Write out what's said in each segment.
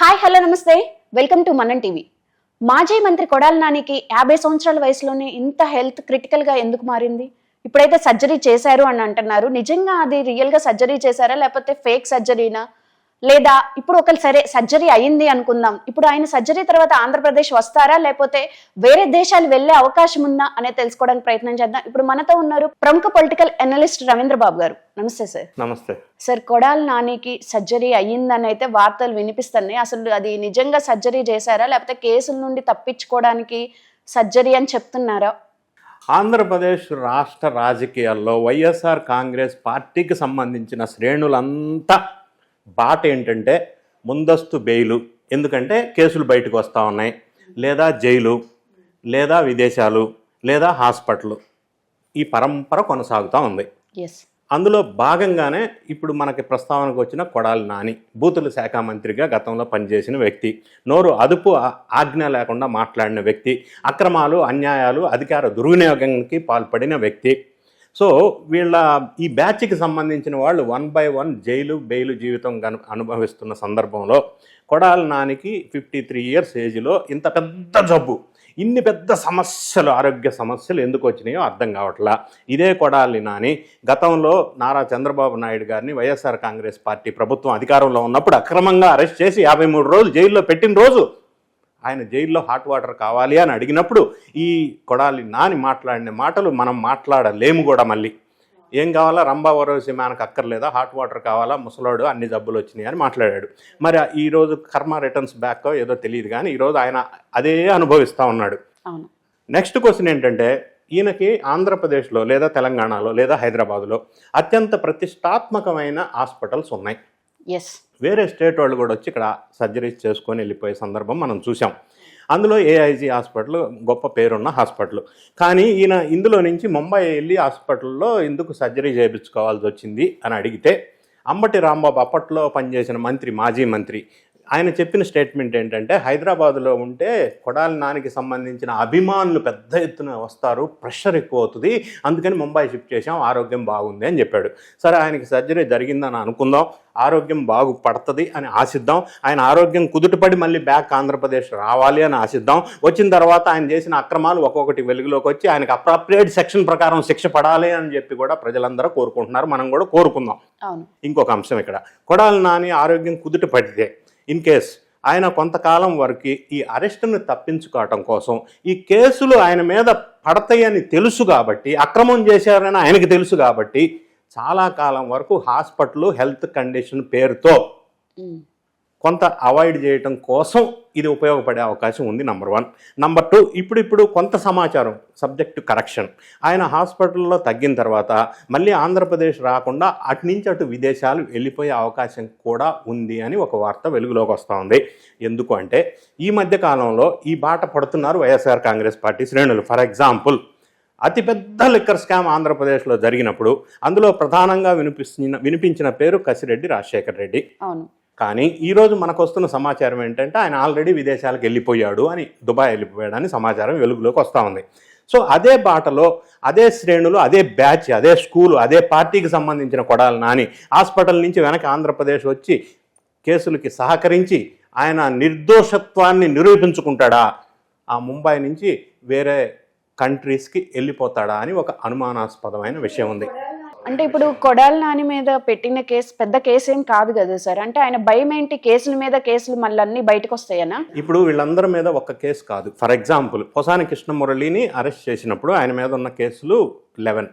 Hi hello నమస్తే. Welcome to Manan TV. మాజీ మంత్రి కొడాలి నానికి యాభై సంవత్సరాల వయసులోనే ఇంత హెల్త్ క్రిటికల్గా ఎందుకు మారింది? ఇప్పుడైతే సర్జరీ చేశారు అని అంటున్నారు. నిజంగా అది రియల్గా సర్జరీ చేశారా? లేకపోతే ఫేక్ సర్జరీనా? లేదా ఇప్పుడు ఒకరు సరే సర్జరీ అయింది అనుకుందాం. ఇప్పుడు ఆయన సర్జరీ తర్వాత ఆంధ్రప్రదేశ్ వస్తారా? లేకపోతే వేరే దేశాలు వెళ్ళే అవకాశం ఉందా? అనేది తెలుసుకోవడానికి ప్రయత్నం చేద్దాం. ఇప్పుడు మనతో ఉన్నారు ప్రముఖ పొలిటికల్ అనలిస్ట్ రవీంద్ర బాబు గారు. నమస్తే సార్ నమస్తే. సార్ కొడాలి నానికి సర్జరీ అయ్యిందని అయితే వార్తలు వినిపిస్తున్నాయి. అసలు అది నిజంగా సర్జరీ చేశారా? లేకపోతే కేసుల నుండి తప్పించుకోవడానికి సర్జరీ అని చెప్తున్నారా? ఆంధ్రప్రదేశ్ రాష్ట్ర రాజకీయాల్లో వైఎస్ఆర్ కాంగ్రెస్ పార్టీకి సంబంధించిన శ్రేణులంతా బాట ఏంటంటే ముందస్తు బెయిలు. ఎందుకంటే కేసులు బయటకు వస్తూ ఉన్నాయి. లేదా జైలు లేదా విదేశాలు లేదా హాస్పిటల్. ఈ పరంపర కొనసాగుతూ ఉంది. అందులో భాగంగానే ఇప్పుడు మనకి ప్రస్తావనకు వచ్చిన కొడాలి నాని బూతుల శాఖ మంత్రిగా గతంలో పనిచేసిన వ్యక్తి నోరు అదుపు ఆజ్ఞ లేకుండా మాట్లాడిన వ్యక్తి అక్రమాలు అన్యాయాలు అధికార దుర్వినియోగానికి పాల్పడిన వ్యక్తి. సో వీళ్ళ ఈ బ్యాచ్కి సంబంధించిన వాళ్ళు one by one jail bail జీవితం కను అనుభవిస్తున్న సందర్భంలో కొడాలి నానికి ఫిఫ్టీ త్రీ ఇయర్స్ ఏజ్లో ఇంత పెద్ద జబ్బు. ఇన్ని పెద్ద సమస్యలు ఆరోగ్య సమస్యలు ఎందుకు వచ్చినాయో అర్థం కావట్లా. ఇదే కొడాలి నాని. గతంలో నారా చంద్రబాబు నాయుడు గారిని వైఎస్ఆర్ కాంగ్రెస్ పార్టీ ప్రభుత్వం అధికారంలో ఉన్నప్పుడు అక్రమంగా అరెస్ట్ చేసి యాభై మూడు రోజులు జైల్లో పెట్టిన రోజు ఆయన జైల్లో హాట్ వాటర్ కావాలి అని అడిగినప్పుడు ఈ కొడాలి నాని మాట్లాడిన మాటలు మనం మాట్లాడలేము కూడా మళ్ళీ. ఏం కావాలా? రంభా వరోసి మనకు అక్కర్లేదా? హాట్ వాటర్ కావాలా? ముసలోడు అన్ని జబ్బులు వచ్చినాయి అని మాట్లాడాడు. మరి ఈరోజు కర్మ రిటర్న్స్ బ్యాక్ ఏదో తెలియదు కానీ ఈరోజు ఆయన అదే అనుభవిస్తూ ఉన్నాడు. నెక్స్ట్ క్వశ్చన్ ఏంటంటే ఈయనకి ఆంధ్రప్రదేశ్లో లేదా తెలంగాణలో లేదా హైదరాబాద్లో అత్యంత ప్రతిష్టాత్మకమైన హాస్పిటల్స్ ఉన్నాయి. ఎస్ వేరే స్టేట్ వాళ్ళు కూడా వచ్చి ఇక్కడ సర్జరీస్ చేసుకొని వెళ్ళిపోయే సందర్భం మనం చూసాం అందులో ఏఐజీ హాస్పిటల్ గొప్ప పేరున్న హాస్పిటల్. కానీ ఈయన ఇందులో నుంచి ముంబై వెళ్ళి హాస్పిటల్లో ఎందుకు సర్జరీ చేయించుకోవాల్సి వచ్చింది అని అడిగితే అంబటి రాంబాబు అప్పట్లో పనిచేసిన మంత్రి మాజీ మంత్రి ఆయన చెప్పిన స్టేట్మెంట్ ఏంటంటే హైదరాబాద్లో ఉంటే కొడాలి నానికి సంబంధించిన అభిమానులు పెద్ద ఎత్తున వస్తారు ప్రెషర్ ఎక్కువ అవుతుంది అందుకని ముంబై షిఫ్ట్ చేసాం ఆరోగ్యం బాగుంది అని చెప్పాడు. సరే ఆయనకి సర్జరీ జరిగిందని అనుకుందాం ఆరోగ్యం బాగుపడుతుంది అని ఆశిద్దాం ఆయన ఆరోగ్యం కుదుటపడి మళ్ళీ బ్యాక్ ఆంధ్రప్రదేశ్ రావాలి అని ఆశిద్దాం వచ్చిన తర్వాత ఆయన చేసిన అక్రమాలు ఒక్కొక్కటి వెలుగులోకి వచ్చి ఆయనకు అప్రాప్రియేట్ సెక్షన్ ప్రకారం శిక్ష పడాలి అని చెప్పి కూడా ప్రజలందరూ కోరుకుంటున్నారు మనం కూడా కోరుకుందాం. ఇంకొక అంశం ఇక్కడ కొడాలి నాని ఆరోగ్యం కుదుట పడితే ఇన్ కేస్ ఆయన కొంతకాలం వరకు ఈ అరెస్టును తప్పించుకోవటం కోసం ఈ కేసులు ఆయన మీద పడతాయని తెలుసు కాబట్టి అక్రమం చేశారని ఆయనకి తెలుసు కాబట్టి చాలా కాలం వరకు హాస్పిటల్ హెల్త్ కండిషన్ పేరుతో కొంత అవాయిడ్ చేయటం కోసం ఇది ఉపయోగపడే అవకాశం ఉంది నంబర్ వన్ నంబర్ టూ ఇప్పుడు ఇప్పుడు కొంత సమాచారం సబ్జెక్ట్ కరెక్షన్ ఆయన హాస్పిటల్లో తగ్గిన తర్వాత మళ్ళీ ఆంధ్రప్రదేశ్ రాకుండా అటు నుంచి అటు విదేశాలు వెళ్ళిపోయే అవకాశం కూడా ఉంది అని ఒక వార్త వెలుగులోకి వస్తూ ఉంది. ఎందుకు అంటే ఈ మధ్య కాలంలో ఈ బాట పడుతున్నారు వైఎస్ఆర్ కాంగ్రెస్ పార్టీ శ్రేణులు. ఫర్ ఎగ్జాంపుల్ అతిపెద్ద లిక్కర్ స్కామ్ ఆంధ్రప్రదేశ్లో జరిగినప్పుడు అందులో ప్రధానంగా వినిపించిన వినిపించిన పేరు కసిరెడ్డి రాజశేఖర్ రెడ్డి. అవును. కానీ ఈరోజు మనకు వస్తున్న సమాచారం ఏంటంటే ఆయన ఆల్రెడీ విదేశాలకు వెళ్ళిపోయాడు అని దుబాయ్ వెళ్ళిపోయాడు అని సమాచారం వెలుగులోకి వస్తూ ఉంది. సో అదే బాటలో అదే శ్రేణులు అదే బ్యాచ్ అదే స్కూలు అదే పార్టీకి సంబంధించిన కొడాలి నాని హాస్పిటల్ నుంచి వెనక ఆంధ్రప్రదేశ్ వచ్చి కేసులకి సహకరించి ఆయన నిర్దోషత్వాన్ని నిరూపించుకుంటాడా? ఆ ముంబై నుంచి వేరే కంట్రీస్కి వెళ్ళిపోతాడా అని ఒక అనుమానాస్పదమైన విషయం ఉంది. అంటే ఇప్పుడు కొడాల నాని మీద పెట్టిన కేసు పెద్ద కేసు ఏం కాదు కదా సార్. అంటే ఆయన భయం ఏంటి కేసుల మీద కేసులు మళ్ళీ అన్ని బయటకు వస్తాయనా ఇప్పుడు వీళ్ళందరి మీద ఒక్క కేసు కాదు. ఫర్ ఎగ్జాంపుల్ పొసాని కృష్ణమురళిని అరెస్ట్ చేసినప్పుడు ఆయన మీద ఉన్న కేసులు లెవెన్.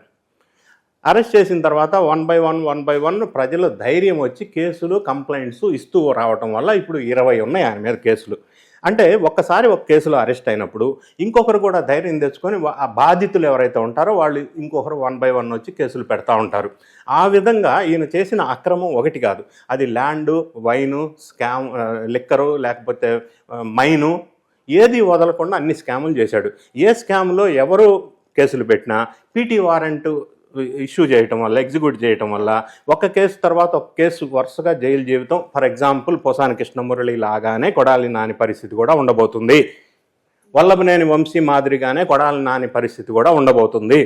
అరెస్ట్ చేసిన తర్వాత one by one one by one ప్రజల ధైర్యం వచ్చి కేసులు కంప్లైంట్స్ ఇస్తూ రావటం వల్ల ఇప్పుడు ఇరవై ఉన్నాయి ఆయన మీద కేసులు. అంటే ఒక్కసారి ఒక కేసులో అరెస్ట్ అయినప్పుడు ఇంకొకరు కూడా ధైర్యం తెచ్చుకొని ఆ బాధితులు ఎవరైతే ఉంటారో వాళ్ళు ఇంకొకరు వన్ బై వన్ వచ్చి కేసులు పెడతా ఉంటారు. ఆ విధంగా ఈయన చేసిన అక్రమం ఒకటి కాదు. అది ల్యాండు వైను స్కామ్ లిక్కరు లేకపోతే మైను ఏది వదలకుండా అన్ని స్కాములు చేశాడు. ఏ స్కామ్లో ఎవరు కేసులు పెట్టినా పీటీ వారెంట్ ఇష్యూ చేయటం వల్ల ఎగ్జిక్యూట్ చేయటం వల్ల ఒక కేసు తర్వాత ఒక కేసు వరుసగా జైలు జీవితం. ఫర్ ఎగ్జాంపుల్ పొసాని కృష్ణమురళి లాగానే కొడాలి నాని పరిస్థితి కూడా ఉండబోతుంది. వల్లభనేని వంశీ మాదిరిగానే కొడాలి నాని పరిస్థితి కూడా ఉండబోతుంది.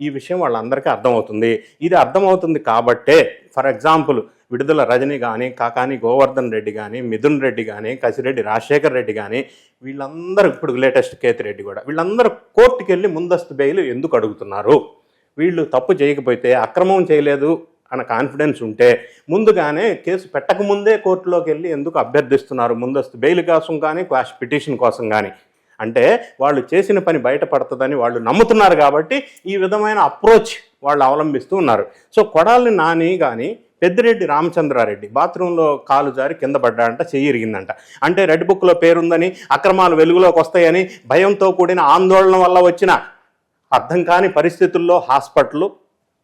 ఈ విషయం వాళ్ళందరికీ అర్థమవుతుంది. ఇది అర్థమవుతుంది కాబట్టే ఫర్ ఎగ్జాంపుల్ విడుదల రజని కానీ కాకాని గోవర్ధన్ రెడ్డి కానీ మిథున్ రెడ్డి కానీ కసిరెడ్డి రాజశేఖర్ రెడ్డి కానీ వీళ్ళందరూ ఇప్పుడు లేటెస్ట్ కేతిరెడ్డి కూడా వీళ్ళందరూ కోర్టుకెళ్ళి ముందస్తు బెయిల్ ఎందుకు అడుగుతున్నారు? వీళ్ళు తప్పు చేయకపోతే అక్రమం చేయలేదు అన్న కాన్ఫిడెన్స్ ఉంటే ముందుగానే కేసు పెట్టకముందే కోర్టులోకి వెళ్ళి ఎందుకు అభ్యర్థిస్తున్నారు? ముందస్తు బెయిల్ కోసం కానీ క్వాష్ పిటిషన్ కోసం కానీ. అంటే వాళ్ళు చేసిన పని బయటపడుతుందని వాళ్ళు నమ్ముతున్నారు కాబట్టి ఈ విధమైన అప్రోచ్ వాళ్ళు అవలంబిస్తూ ఉన్నారు. సో కొడాలి నాని కానీ పెద్దిరెడ్డి రామచంద్రారెడ్డి బాత్రూంలో కాలు జారి కింద పడ్డాడంట చెయ్యి ఇరిగిందంట. అంటే రెడ్ బుక్లో పేరుందని అక్రమాలు వెలుగులోకి వస్తాయని భయంతో కూడిన ఆందోళన వల్ల వచ్చిన అర్థం కాని పరిస్థితుల్లో హాస్పిటల్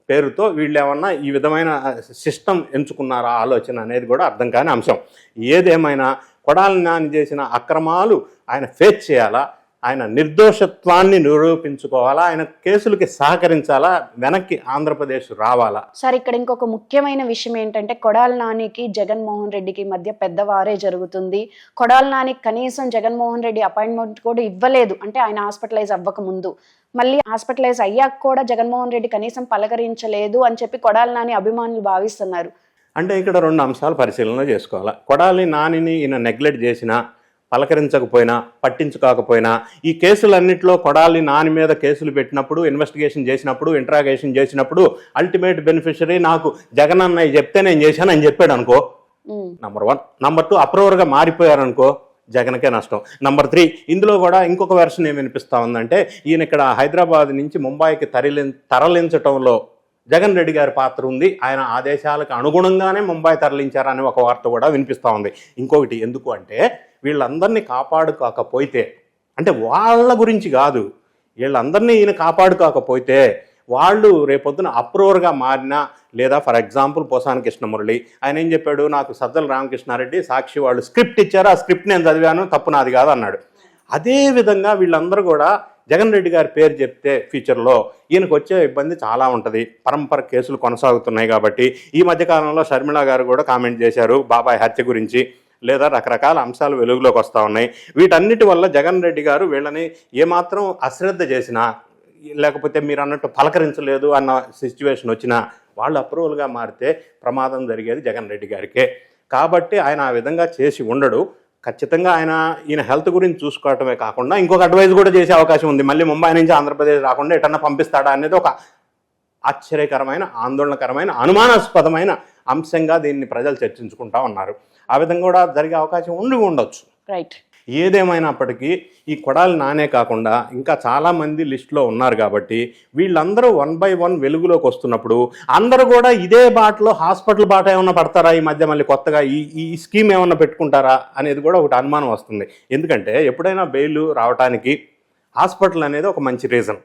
పేరుతో వీళ్ళు ఏమన్నా ఈ విధమైన సిస్టమ్ ఎంచుకున్నారా ఆలోచన అనేది కూడా అర్థం కాని అంశం. ఏదేమైనా కొడాలి నాని చేసిన అక్రమాలు ఆయన ఫేస్ చేయాలా? ఆయన నిర్దోషత్వాన్ని నిరూపించుకోవాలా? ఆయన కేసులకి సహకరించాలా? వెనక్కి ఆంధ్రప్రదేశ్ రావాలా? సార్ ఇక్కడ ఇంకొక ముఖ్యమైన విషయం ఏంటంటే కొడాల నానికి జగన్మోహన్ రెడ్డికి మధ్య పెద్దవారే జరుగుతుంది. కొడాల నానికి కనీసం జగన్మోహన్ రెడ్డి అపాయింట్మెంట్ కూడా ఇవ్వలేదు. అంటే ఆయన హాస్పిటలైజ్ అవ్వక ముందు. మళ్ళీ హాస్పిటలైజ్ అయ్యాక కూడా జగన్మోహన్ రెడ్డి కనీసం పలకరించలేదు అని చెప్పి కొడాల నాని అభిమానులు భావిస్తున్నారు. అంటే ఇక్కడ రెండు అంశాలు పరిశీలన చేసుకోవాలి? కొడాలి నానిని ఈయన నెగ్లెక్ట్ చేసినా పలకరించకపోయినా పట్టించుకోకపోయినా ఈ కేసులన్నింటిలో కొడాలి నాని మీద కేసులు పెట్టినప్పుడు ఇన్వెస్టిగేషన్ చేసినప్పుడు ఇంట్రాగేషన్ చేసినప్పుడు అల్టిమేట్ బెనిఫిషరీ నాకు జగన్ అన్నయ్య చెప్తే నేను చేశాను అని చెప్పాడు అనుకో. నంబర్ వన్ నంబర్ టూ అప్రూవర్గా మారిపోయారనుకో జగన్కే నష్టం. నంబర్ త్రీ ఇందులో కూడా ఇంకొక వెర్షన్ ఏమి వినిపిస్తా ఉందంటే ఈయన ఇక్కడ హైదరాబాద్ నుంచి ముంబైకి తరలి తరలించటంలో జగన్ రెడ్డి గారి పాత్ర ఉంది. ఆయన ఆదేశాలకు అనుగుణంగానే ముంబై తరలించారని ఒక వార్త కూడా వినిపిస్తూ ఉంది. ఇంకొకటి ఎందుకు అంటే వీళ్ళందరినీ కాపాడుకోకపోతే అంటే వాళ్ళ గురించి కాదు వీళ్ళందరినీ ఈయన కాపాడుకోకపోతే వాళ్ళు రేపొద్దున అప్రూవర్గా మారినా లేదా ఫర్ ఎగ్జాంపుల్ పోసాన కృష్ణమురళి ఆయన ఏం చెప్పాడు? నాకు సజ్జల రామకృష్ణారెడ్డి సాక్షి వాళ్ళు స్క్రిప్ట్ ఇచ్చారు ఆ స్క్రిప్ట్ నేను చదివాను తప్పు నాది కాదు అన్నాడు. అదే విధంగా వీళ్ళందరూ కూడా జగన్ రెడ్డి గారి పేరు చెప్తే ఫ్యూచర్లో ఈయనకు వచ్చే ఇబ్బంది చాలా ఉంటుంది. పరంపర కేసులు కొనసాగుతున్నాయి కాబట్టి ఈ మధ్యకాలంలో షర్మిళ గారు కూడా కామెంట్ చేశారు బాబాయ్ హత్య గురించి. లేదా రకరకాల అంశాలు వెలుగులోకి వస్తూ ఉన్నాయి. వీటన్నిటి వల్ల జగన్ రెడ్డి గారు వీళ్ళని ఏమాత్రం అశ్రద్ధ చేసినా లేకపోతే మీరు అన్నట్టు పలకరించలేదు అన్న సిచ్యువేషన్ వచ్చినా వాళ్ళు అప్రూవల్గా మారితే ప్రమాదం జరిగేది జగన్ రెడ్డి గారికే. కాబట్టి ఆయన ఆ విధంగా చేసి ఉండడు. ఖచ్చితంగా ఆయన ఈయన హెల్త్ గురించి చూసుకోవటమే కాకుండా ఇంకొక అడ్వైజ్ కూడా చేసే అవకాశం ఉంది. మళ్ళీ ముంబై నుంచి ఆంధ్రప్రదేశ్ రాకుండా ఎటన్నా పంపిస్తాడా అనేది ఒక ఆశ్చర్యకరమైన ఆందోళనకరమైన అనుమానాస్పదమైన అంశంగా దీన్ని ప్రజలు చర్చించుకుంటా ఉన్నారు. ఆ విధంగా కూడా జరిగే అవకాశం ఉండి ఉండొచ్చు. రైట్ ఏదేమైనప్పటికీ ఈ కొడాలి నానే కాకుండా ఇంకా చాలామంది లిస్టులో ఉన్నారు కాబట్టి వీళ్ళందరూ వన్ బై వన్ వెలుగులోకి వస్తున్నప్పుడు అందరూ కూడా ఇదే బాటలో హాస్పిటల్ బాట ఏమన్నా పడతారా? ఈ మధ్య మళ్ళీ కొత్తగా ఈ ఈ స్కీమ్ ఏమన్నా పెట్టుకుంటారా? అనేది కూడా ఒకటి అనుమానం వస్తుంది. ఎందుకంటే ఎప్పుడైనా బెయిల్ రావడానికి హాస్పిటల్ అనేది ఒక మంచి రీజన్.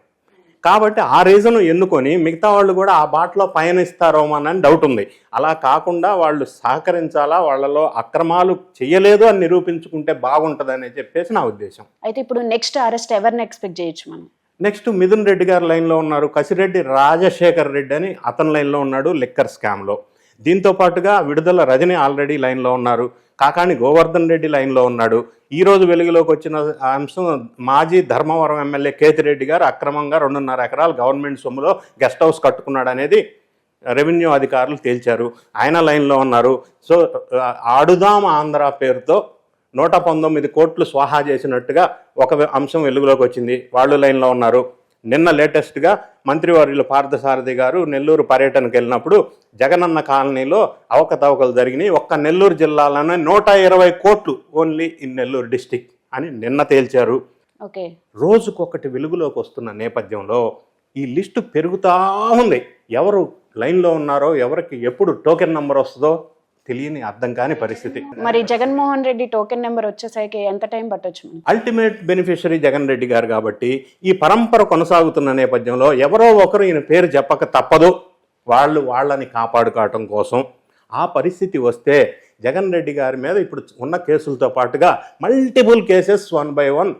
కాబట్టి ఆ రీజన్ ఎన్నుకొని మిగతా వాళ్ళు కూడా ఆ బాటలో పయనిస్తారోమో అని డౌట్ ఉంది. అలా కాకుండా వాళ్ళు సహకరించాలా? వాళ్ళలో అక్రమాలు చేయలేదు అని నిరూపించుకుంటే బాగుంటుందని చెప్పేసి నా ఉద్దేశం. అయితే ఇప్పుడు నెక్స్ట్ అరెస్ట్ ఎవరిని ఎక్స్పెక్ట్ చేయొచ్చు మనం? నెక్స్ట్ మిథున్ రెడ్డి గారు లైన్లో ఉన్నారు. కసిరెడ్డి రాజశేఖర్ రెడ్డి అని అతని లైన్లో ఉన్నాడు లిక్కర్ స్కామ్లో దీంతో పాటుగా విడుదల రజని ఆల్రెడీ లైన్లో ఉన్నారు. కాకాని గోవర్ధన్ రెడ్డి లైన్లో ఉన్నాడు. ఈరోజు వెలుగులోకి వచ్చిన అంశం మాజీ ధర్మవరం ఎమ్మెల్యే కేతిరెడ్డి గారు అక్రమంగా రెండున్నర ఎకరాలు గవర్నమెంట్ సొమ్ములో గెస్ట్ హౌస్ కట్టుకున్నాడు అనేది రెవెన్యూ అధికారులు తేల్చారు. ఆయన లైన్లో ఉన్నారు. సో ఆడుదాం ఆంధ్ర పేరుతో నూట పంతొమ్మిది కోట్లు స్వాహా చేసినట్టుగా ఒక అంశం వెలుగులోకి వచ్చింది. వాళ్ళు లైన్లో ఉన్నారు. నిన్న లేటెస్ట్గా మంత్రివర్యులు పార్థసారథి గారు నెల్లూరు పర్యటనకు వెళ్ళినప్పుడు జగనన్న కాలనీలో అవకతవకలు జరిగినాయి. ఒక్క నెల్లూరు జిల్లాలోనే నూట ఇరవై కోట్లు ఓన్లీ ఇన్ నెల్లూరు డిస్టిక్ అని నిన్న తేల్చారు. ఓకే. రోజుకొకటి వెలుగులోకి వస్తున్న నేపథ్యంలో ఈ లిస్టు పెరుగుతా ఉంది. ఎవరు లైన్లో ఉన్నారో ఎవరికి ఎప్పుడు టోకెన్ నంబర్ వస్తుందో తెలియని అర్థం కాని పరిస్థితి. మరి జగన్మోహన్ రెడ్డి టోకెన్ నెంబర్ వచ్చేసరికి ఎంత టైం పట్టొచ్చు అల్టిమేట్ బెనిఫిషరీ జగన్ రెడ్డి గారు కాబట్టి ఈ పరంపర కొనసాగుతున్న నేపథ్యంలో ఎవరో ఒకరు ఈయన పేరు చెప్పక తప్పదు. వాళ్ళు వాళ్ళని కాపాడుకోవటం కోసం ఆ పరిస్థితి వస్తే జగన్ రెడ్డి గారి మీద ఇప్పుడు ఉన్న కేసులతో పాటుగా multiple cases one by one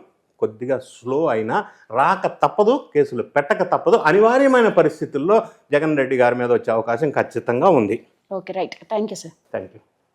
కొద్దిగా స్లో అయినా రాక తప్పదు కేసులు పెట్టక తప్పదు. అనివార్యమైన పరిస్థితుల్లో జగన్ రెడ్డి గారి మీద వచ్చే అవకాశం ఖచ్చితంగా ఉంది. Okay, right. Thank you, sir. Thank you.